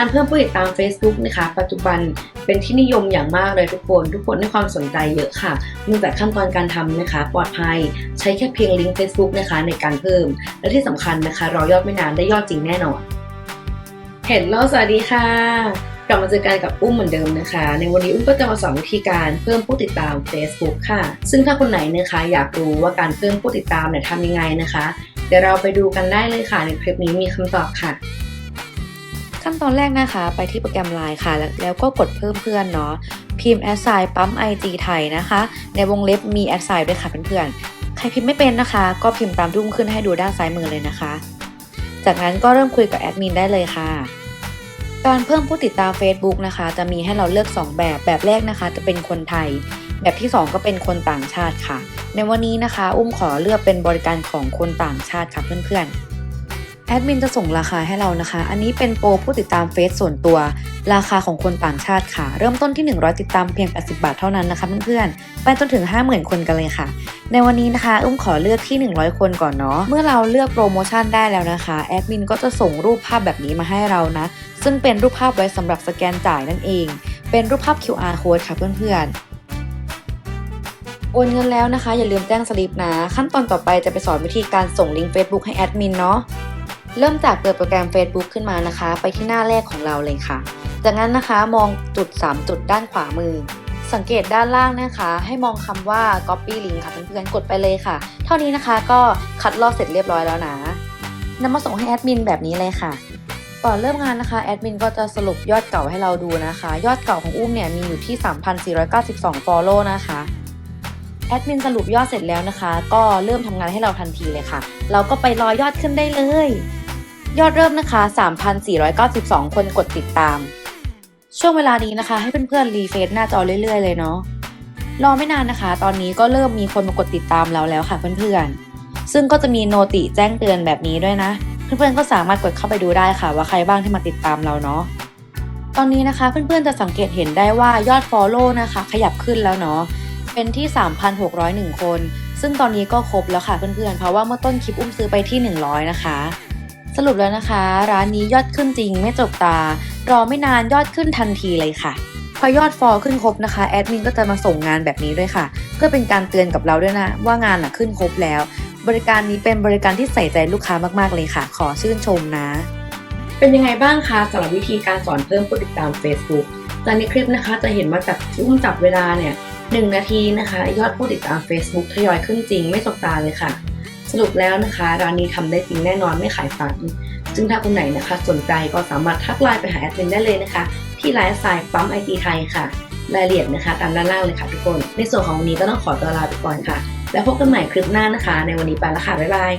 การเพิ่มผู้ติดตาม Facebook นะคะ ปัจจุบันเป็นที่นิยมอย่างมากเลยทุกคน ทุกคนให้ความสนใจเยอะค่ะเนื่องจากขั้นตอนการทำนะคะ ปลอดภัยใช้แค่เพียงลิงก์ Facebook นะคะในการเพิ่ม และที่สำคัญนะคะรอยอดไม่นานได้ยอดจริงแน่นอน เห็นแล้วสวัสดีค่ะ กลับมาเจอกันกับอุ้มเหมือนเดิมนะคะ ในวันนี้อุ้มก็จะมาสอนวิธีการเพิ่มผู้ติดตาม Facebook ค่ะ ซึ่งถ้าคนไหนนะคะอยากรู้ว่าการเพิ่มผู้ติดตามเนี่ยทำยังไงนะคะ เดี๋ยวเราไปดูกันได้เลยค่ะในคลิปนี้มีคำตอบค่ะ ขั้นตอนแรกนะคะ ไปที่โปรแกรม Line ค่ะ แล้วแล้วก็กดเพิ่มเพื่อนเนาะพิมพ์ a s s i g n ปั๊ม IG ไทยนะคะ ในวงเล็บมี a s s i g n ด้วยค่ะเพื่อนๆใครพิมพ์ไม่เป็นนะคะ ก็พิมพ์ตามที่อุ้มขึ้นให้ดูด้านซ้ายมือเลยนะคะ จากนั้นก็เริ่มคุยกับแอดมินได้เลยค่ะการเพิ่มผู้ติดตาม Facebook นะคะ จะมีให้เราเลือก 2 แบบแบบแรกนะคะ จะเป็นคนไทย แบบที่ 2 ก็เป็นคนต่างชาติค่ะ ในวันนี้นะคะ อุ้มขอเลือกเป็นบริการของคนต่างชาติค่ะเพื่อนๆ แอดมินจะส่งราคาให้เรานะคะ อันนี้เป็นโปรผู้ติดตามเฟซส่วนตัว ราคาของคนต่างชาติค่ะ เริ่มต้นที่ 100 ติดตามเพียง 80 บาทเท่านั้นนะคะเพื่อนๆ ไปจนถึง 50,000 คนกันเลยค่ะ ในวันนี้นะคะอุ้มขอเลือกที่ 100 คนก่อนเนาะ เมื่อเราเลือกโปรโมชั่นได้แล้วนะคะแอดมินก็จะส่งรูปภาพแบบนี้มาให้เรานะ ซึ่งเป็นรูปภาพไว้สำหรับสแกนจ่ายนั่นเอง เป็นรูปภาพ QR code ค่ะเพื่อนๆโอนเงินแล้วนะคะ อย่าลืมแจ้งสลิปนะ ขั้นตอนต่อไปจะไปสอนวิธีการส่งลิงก์ Facebook ให้แอดมินเนาะ เริ่มจากเปิดโปรแกรม Facebook ขึ้นมานะคะ ไปที่หน้าแรกของเราเลยค่ะ จากนั้นนะคะมองจุด 3 จุดด้านขวามือ สังเกตด้านล่างนะคะ ให้มองคำว่า copy link ค่ะเพื่อนๆกดไปเลยค่ะ เท่านี้นะคะก็คัดลอกเสร็จเรียบร้อยแล้วนะนำมาส่งให้แอดมินแบบนี้เลยค่ะก่อนเริ่มงานนะคะแอดมินก็จะสรุปยอดเก่าให้เราดูนะคะ ยอดเก่าของอุ้มเนี่ยมีอยู่ที่ 3,492 follow นะคะแอดมินสรุปยอดเสร็จแล้วนะคะ ก็เริ่มทำงานให้เราทันทีเลยค่ะ เราก็ไปรอยอดขึ้นได้เลย ยอดเริ่มนะคะ 3,492 คนกดติดตาม ช่วงเวลานี้นะคะ ให้เพื่อนๆรีเฟซหน้าจอเรื่อยๆ เลยเนาะ รอไม่นานนะคะ ตอนนี้ก็เริ่มมีคนมากดติดตามเราแล้วค่ะเพื่อนๆ ซึ่งก็จะมีโนติแจ้งเตือนแบบนี้ด้วยนะ เพื่อนๆ ก็สามารถกดเข้าไปดูได้ค่ะ ว่าใครบ้างที่มาติดตามเราเนาะ ตอนนี้นะคะเพื่อนๆ จะสังเกตเห็นได้ว่ายอด Follow นะคะ ขยับขึ้นแล้วเนาะ เป็นที่ 3,601 คน ซึ่งตอนนี้ก็ครบแล้วค่ะเพื่อนๆ เพราะว่าเมื่อต้นคลิปอุ้มซื้อไปที่ 100 นะคะ สรุปแล้วนะคะ ร้านนี้ยอดขึ้นจริงไม่จบตา รอไม่นานยอดขึ้นทันทีเลยค่ะพอยอดฟอลขึ้นครบนะคะแอดมินก็จะมาส่งงานแบบนี้ด้วยค่ะ เพื่อเป็นการเตือนกับเราด้วยนะว่างานอะขึ้นครบแล้ว บริการนี้เป็นบริการที่ใส่ใจลูกค้ามากๆเลยค่ะ ขอชื่นชมนะ เป็นยังไงบ้างคะสำหรับวิธีการสอนเพิ่มผู้ติดตาม Facebook จากในคลิปนะคะจะเห็นว่าจากที่อุ้มจับเวลาเนี่ยหนึ่งนาทีนะคะ ยอดผู้ติดตาม Facebook ทยอยขึ้นจริงไม่ตกตาเลยค่ะ สรุปแล้วนะคะ ร้านนี้ทำได้จริงแน่นอนไม่ขายฝัน ซึ่งถ้าคนไหนนะคะ สนใจก็สามารถทักไลน์ไปหาแอดมินได้เลยนะคะ ที่ไลน์สายปั๊มไอทีไทยค่ะ รายละเอียดนะคะ ตามด้านล่างเลยค่ะทุกคน ในส่วนของวันนี้ก็ต้องขอตัวลาไปก่อนค่ะ แล้วพบกันใหม่คลิปหน้านะคะ ในวันนี้ไปแล้วค่ะบ๊ายบาย